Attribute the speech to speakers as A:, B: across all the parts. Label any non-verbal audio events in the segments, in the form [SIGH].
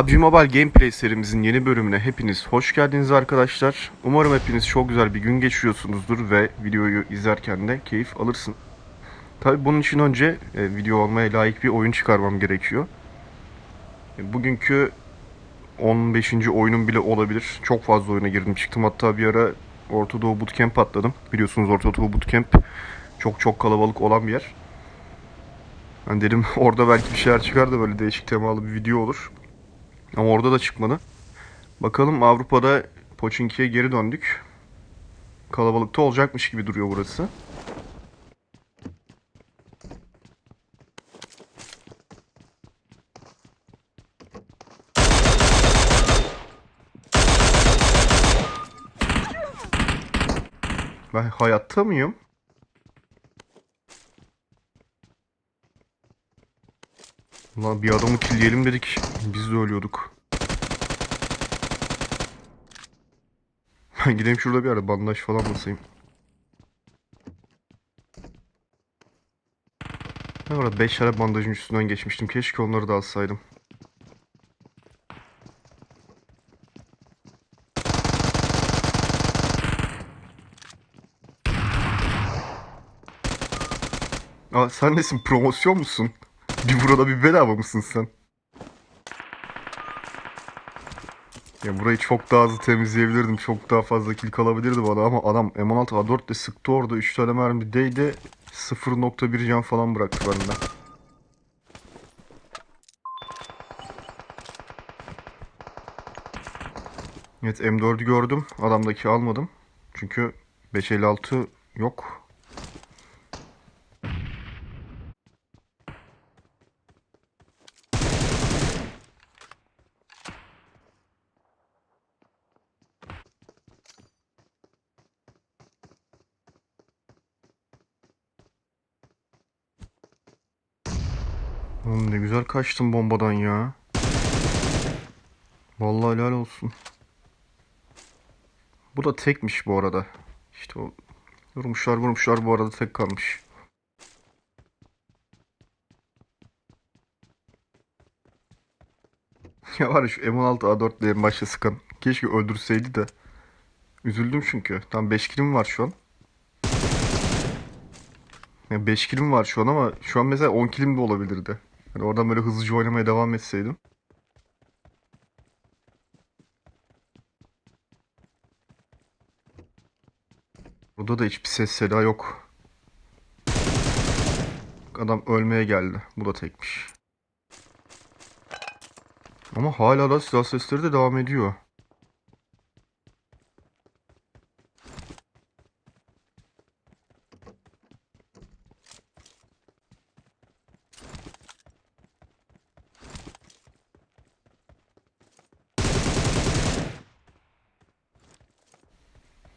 A: PUBG Mobile Gameplay serimizin yeni bölümüne hepiniz hoş geldiniz arkadaşlar. Umarım hepiniz çok güzel bir gün geçiriyorsunuzdur ve videoyu izlerken de keyif alırsın. Tabi bunun için önce e, video olmaya layık bir oyun çıkarmam gerekiyor. E, bugünkü 15. oyunum bile olabilir. Çok fazla oyuna girdim çıktım. Hatta bir ara Orta Doğu Bootcamp atladım. Biliyorsunuz Orta Doğu Bootcamp çok çok kalabalık olan bir yer. Ben dedim [LAUGHS] orada belki bir şeyler çıkar da böyle değişik temalı bir video olur. Ama orada da çıkmadı. Bakalım Avrupa'da Pochinki'ye geri döndük. Kalabalıkta olacakmış gibi duruyor burası. Ben hayatta mıyım? Ulan bir adamı killeyelim dedik. Biz de ölüyorduk. Ben gideyim şurada bir ara bandaj falan basayım. Ben orada 5 tane bandajın üstünden geçmiştim. Keşke onları da alsaydım. Aa, sen nesin? Promosyon musun? Bir burada bir bedava mısın sen? Ya burayı çok daha hızlı temizleyebilirdim. Çok daha fazla kill kalabilirdi bana ama adam M16 A4 ile sıktı orada 3 tane mermi değdi. 0.1 can falan bıraktı benden. Evet M4'ü gördüm. Adamdaki almadım. Çünkü 556 yok. Oğlum ne güzel kaçtım bombadan ya. Vallahi helal olsun. Bu da tekmiş bu arada. İşte o vurmuşlar vurmuşlar bu arada tek kalmış. [LAUGHS] Ya var ya şu M16 A4 ile en başta sıkan. Keşke öldürseydi de. Üzüldüm çünkü. Tam 5 kilim var şu an. Ya 5 kilim var şu an ama şu an mesela 10 kilim de olabilirdi. Hani oradan böyle hızlıca oynamaya devam etseydim. Burada da hiçbir ses seda yok. Adam ölmeye geldi. Bu da tekmiş. Ama hala da silah sesleri de devam ediyor.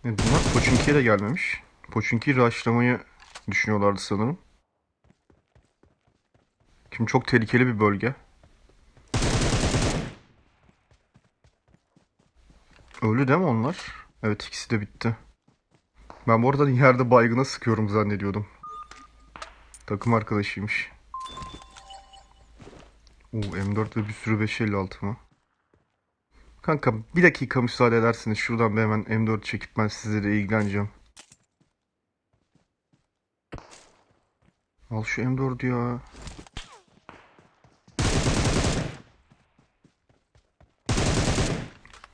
A: Bunlar Pochinki'ye de gelmemiş. Pochinki'yi rushlamayı düşünüyorlardı sanırım. Şimdi çok tehlikeli bir bölge. Öldü değil mi onlar? Evet ikisi de bitti. Ben bu arada yerde baygına sıkıyorum zannediyordum. Takım arkadaşıymış. Oo M4 ve bir sürü 556 mı? Kanka bir dakika müsaade ederseniz şuradan bir hemen M4 çekip ben sizlere ilgileneceğim. Al şu M4'ü ya.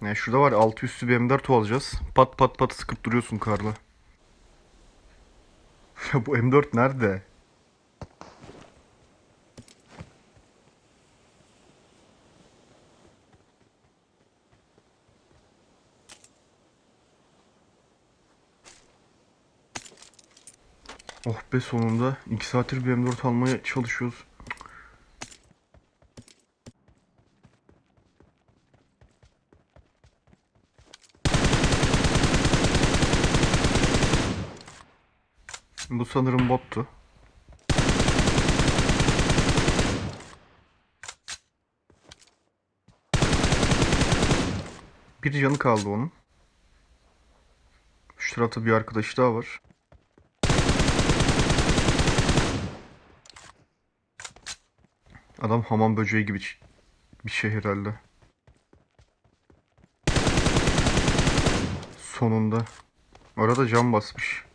A: Ne şurada var altı üstü bir M4 alacağız. Pat pat pat sıkıp duruyorsun karla. Ya [LAUGHS] bu M4 nerede? Be sonunda 2 saattir bir M4 almaya çalışıyoruz. Bu sanırım bottu. Bir canı kaldı onun. Şu tarafta bir arkadaş daha var. Adam hamam böceği gibi bir şey herhalde. Sonunda. Arada cam basmış.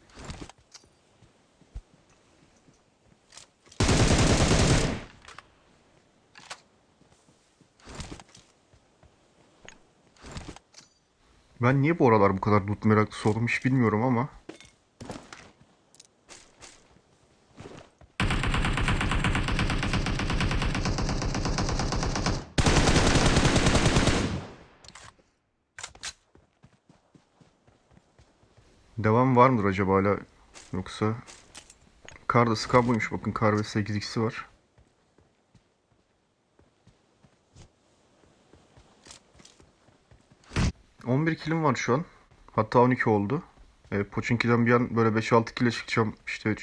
A: Ben niye bu aralar bu kadar loot meraklısı oldum bilmiyorum ama mıdır acaba hala yoksa kar da buymuş bakın kar ve 8x'i var. ...11 kilim var şu an. Hatta 12 oldu. E, Pochinki'den bir an böyle 5-6 kile çıkacağım. İşte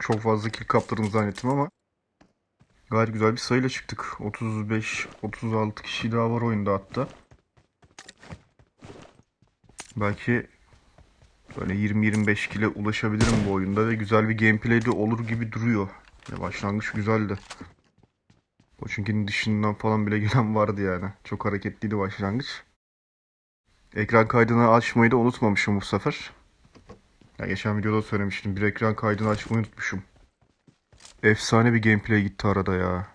A: çok fazla kill kaptırdım zannettim ama... ...gayet güzel bir sayıyla çıktık. 35-36 kişi daha var oyunda hatta. Belki Böyle 20-25 kile ulaşabilirim bu oyunda ve güzel bir gameplay de olur gibi duruyor. Ya başlangıç güzeldi. Pochinki'nin dışından falan bile [LAUGHS] gelen vardı yani. Çok hareketliydi başlangıç. Ekran kaydını açmayı da unutmamışım bu sefer. Ya geçen videoda söylemiştim. Bir ekran kaydını açmayı unutmuşum. Efsane bir gameplay gitti arada ya.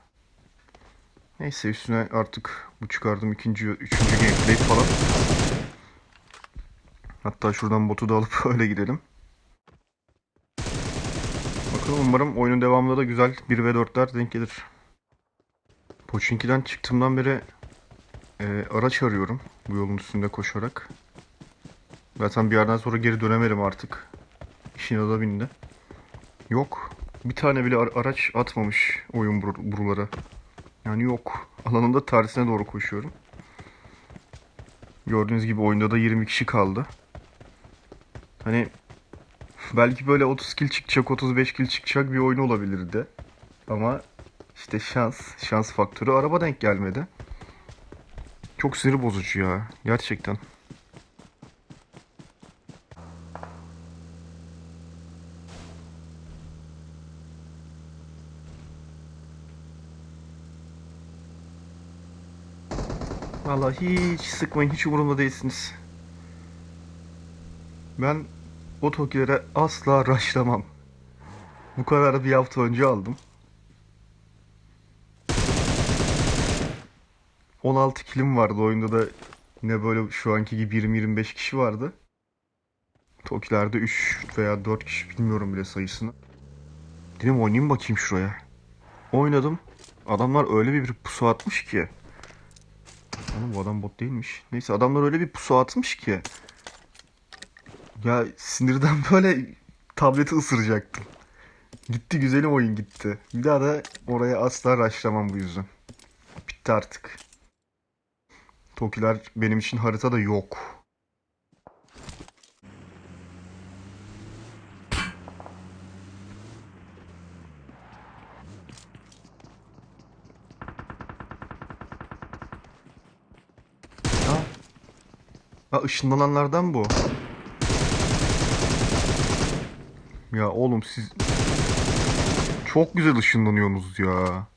A: Neyse üstüne artık bu çıkardım ikinci, üçüncü gameplay falan. Hatta şuradan botu da alıp [LAUGHS] öyle gidelim. Bakalım umarım oyunun devamında da güzel 1 ve 4'ler denk gelir. Pochinki'den çıktığımdan beri e, araç arıyorum bu yolun üstünde koşarak. Zaten bir yerden sonra geri dönemedim artık. İşin adı bindi. Yok. Bir tane bile ara- araç atmamış oyun bur- buralara. Yani yok. [LAUGHS] Alanında tersine doğru koşuyorum. Gördüğünüz gibi oyunda da 20 kişi kaldı. Hani belki böyle 30 kill çıkacak, 35 kill çıkacak bir oyun olabilirdi. Ama işte şans, şans faktörü araba denk gelmedi. Çok sinir bozucu ya. Gerçekten. Vallahi hiç sıkmayın, hiç umurumda değilsiniz. Ben o tokilere asla raşlamam. Bu kararı bir hafta önce aldım. 16 kilim vardı oyunda da yine böyle şu anki gibi 20-25 kişi vardı. Tokilerde 3 veya 4 kişi bilmiyorum bile sayısını. Dedim oynayayım bakayım şuraya. Oynadım. Adamlar öyle bir pusu atmış ki. Oğlum bu adam bot değilmiş. Neyse adamlar öyle bir pusu atmış ki. Ya sinirden [LAUGHS] böyle tableti ısıracaktım. Gitti güzelim oyun gitti. Bir daha da oraya asla raşlamam bu yüzden. Bitti artık. Tokiler benim için haritada yok. Ha, ha ışınlananlardan bu. Ya oğlum siz çok güzel ışınlanıyorsunuz ya.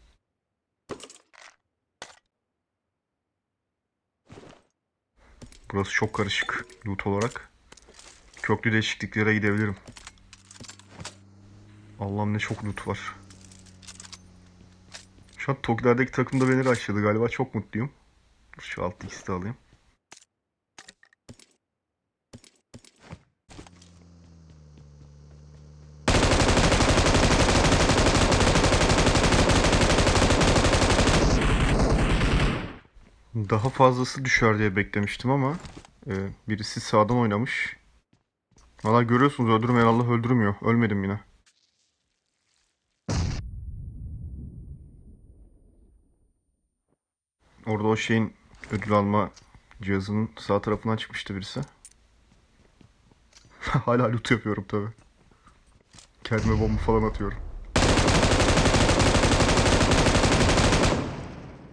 A: Burası çok karışık loot olarak. Köklü değişikliklere gidebilirim. Allah'ım ne çok loot var. Şu an Toki'lerdeki takım da beni rushladı galiba. Çok mutluyum. Şu alt ikisi de alayım. Daha fazlası düşer diye beklemiştim ama e, birisi sağdan oynamış. Valla görüyorsunuz öldürmeyen Allah öldürmüyor. Ölmedim yine. Orada o şeyin ödül alma cihazının sağ tarafından çıkmıştı birisi. [LAUGHS] Hala loot yapıyorum tabi. Kendime bomba falan atıyorum.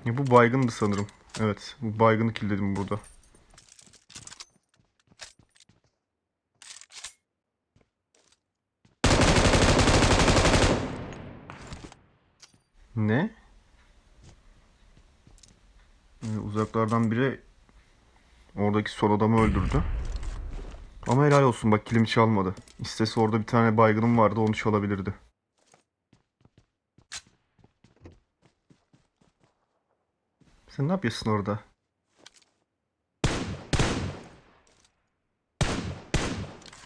A: Ya bu baygındı sanırım. Evet, bu baygını killledim burada. Ne? Ee, uzaklardan biri oradaki sol adamı öldürdü. Ama helal olsun bak kilimi çalmadı. İstese orada bir tane baygınım vardı onu çalabilirdi. Sen ne yapıyorsun orada?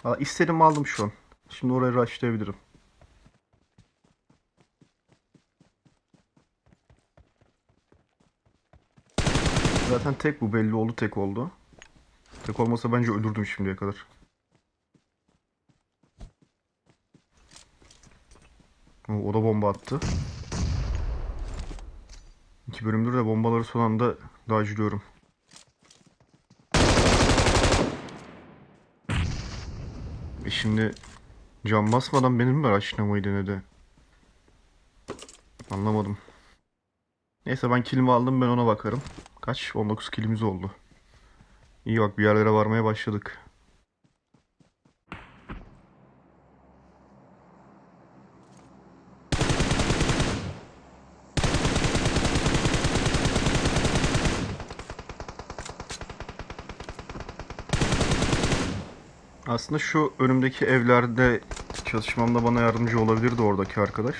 A: Aa, istedim aldım şu an. Şimdi oraya rushlayabilirim. Zaten tek bu belli oldu tek oldu. Tek olmasa bence öldürdüm şimdiye kadar. O da bomba attı. İki bölümdür de bombaları son anda dodge'lıyorum. E şimdi cam basmadan benim mi araçlamayı denedi? Anlamadım. Neyse ben kilimi aldım ben ona bakarım. Kaç? 19 kilimiz oldu. İyi bak bir yerlere varmaya başladık. Aslında şu önümdeki evlerde çalışmamda bana yardımcı olabilirdi oradaki arkadaş.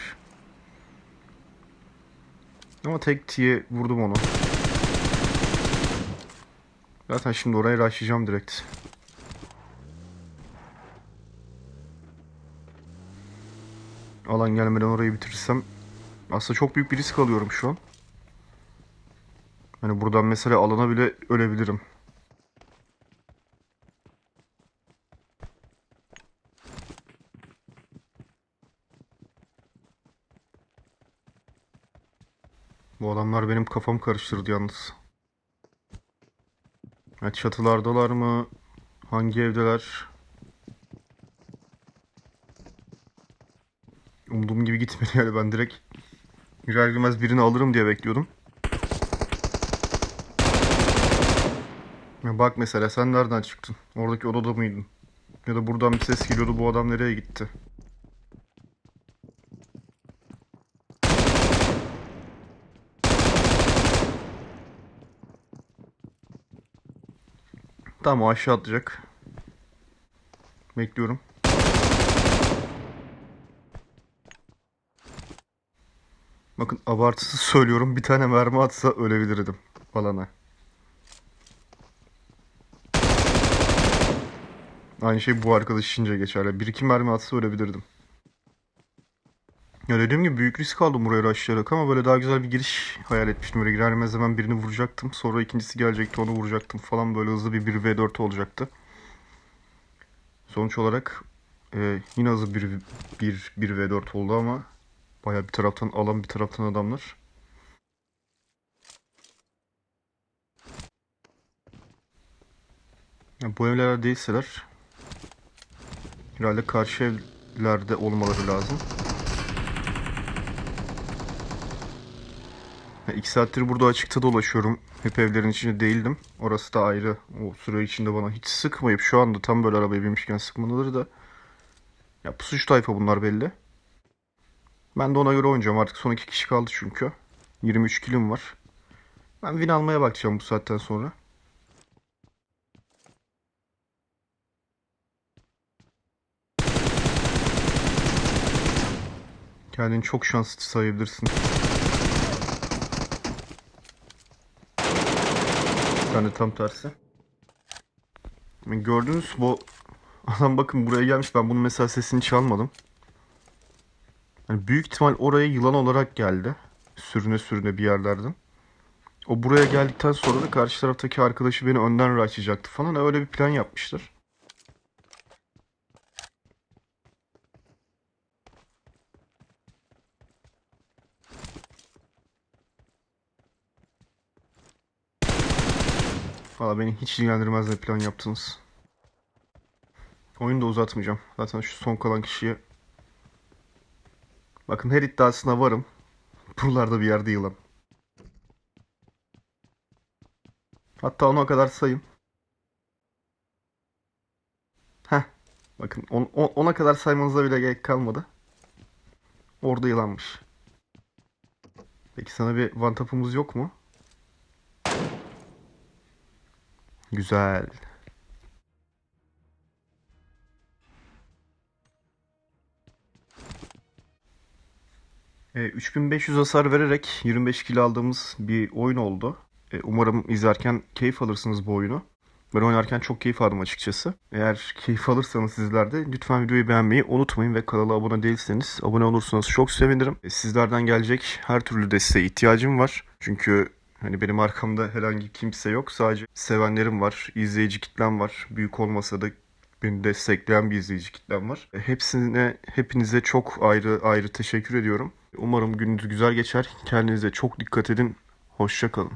A: Ama tek diye vurdum onu. Zaten şimdi oraya rushlayacağım direkt. Alan gelmeden orayı bitirirsem aslında çok büyük bir risk alıyorum şu an. Hani buradan mesela alana bile ölebilirim. Adamlar benim kafamı karıştırdı yalnız. Ya çatılardalar mı? Hangi evdeler? Umduğum gibi gitmedi yani ben direkt girer girmez birini alırım diye bekliyordum. Ya bak mesela sen nereden çıktın? Oradaki odada mıydın? Ya da buradan bir ses geliyordu bu adam nereye gitti? Tamam o aşağı atlayacak. Bekliyorum. Bakın abartısız söylüyorum. Bir tane mermi atsa ölebilirdim alana. Aynı şey bu arkadaş içince geçerli. Bir iki mermi atsa ölebilirdim. Ya dediğim gibi büyük risk aldım buraya rushlayarak ama böyle daha güzel bir giriş hayal etmiştim. Böyle girer hemen birini vuracaktım. Sonra ikincisi gelecekti onu vuracaktım falan. Böyle hızlı bir 1v4 olacaktı. Sonuç olarak e, yine hızlı bir, bir 1v4 oldu ama baya bir taraftan alan bir taraftan adamlar. Ya bu evlerde değilseler herhalde karşı evlerde olmaları lazım. İki saattir burada açıkta dolaşıyorum. Hep evlerin içinde değildim. Orası da ayrı. O süre içinde bana hiç sıkmayıp şu anda tam böyle arabaya binmişken sıkmaları da ya pusucu tayfa bunlar belli. Ben de ona göre oynayacağım. Artık son iki kişi kaldı çünkü. 23 kilim var. Ben win almaya bakacağım bu saatten sonra. Kendini çok şanslı sayabilirsin. Ben de tam tersi. Yani Gördünüz bu adam bakın buraya gelmiş. Ben bunun mesela sesini çalmadım. Yani büyük ihtimal oraya yılan olarak geldi. Sürüne sürüne bir yerlerden. O buraya geldikten sonra da karşı taraftaki arkadaşı beni önden raçlayacaktı falan. Öyle bir plan yapmışlar. Valla beni hiç ilgilendirmez ne plan yaptınız. Oyunu da uzatmayacağım. Zaten şu son kalan kişiye... Bakın her iddiasına varım. Buralarda bir yerde yılan. Hatta ona kadar sayın. Heh. Bakın on- on- ona kadar saymanıza bile gerek kalmadı. Orada yılanmış. Peki sana bir one yok mu? Güzel. E, 3500 hasar vererek 25 kilo aldığımız bir oyun oldu. E, umarım izlerken keyif alırsınız bu oyunu. Ben oynarken çok keyif aldım açıkçası. Eğer keyif alırsanız sizler de lütfen videoyu beğenmeyi unutmayın ve kanala abone değilseniz abone olursanız çok sevinirim. E, sizlerden gelecek her türlü desteğe ihtiyacım var. Çünkü hani benim arkamda herhangi kimse yok. Sadece sevenlerim var, izleyici kitlem var. Büyük olmasa da beni destekleyen bir izleyici kitlem var. E, Hepsine, hepinize çok ayrı ayrı teşekkür ediyorum. Umarım gününüz güzel geçer. Kendinize çok dikkat edin. Hoşça kalın.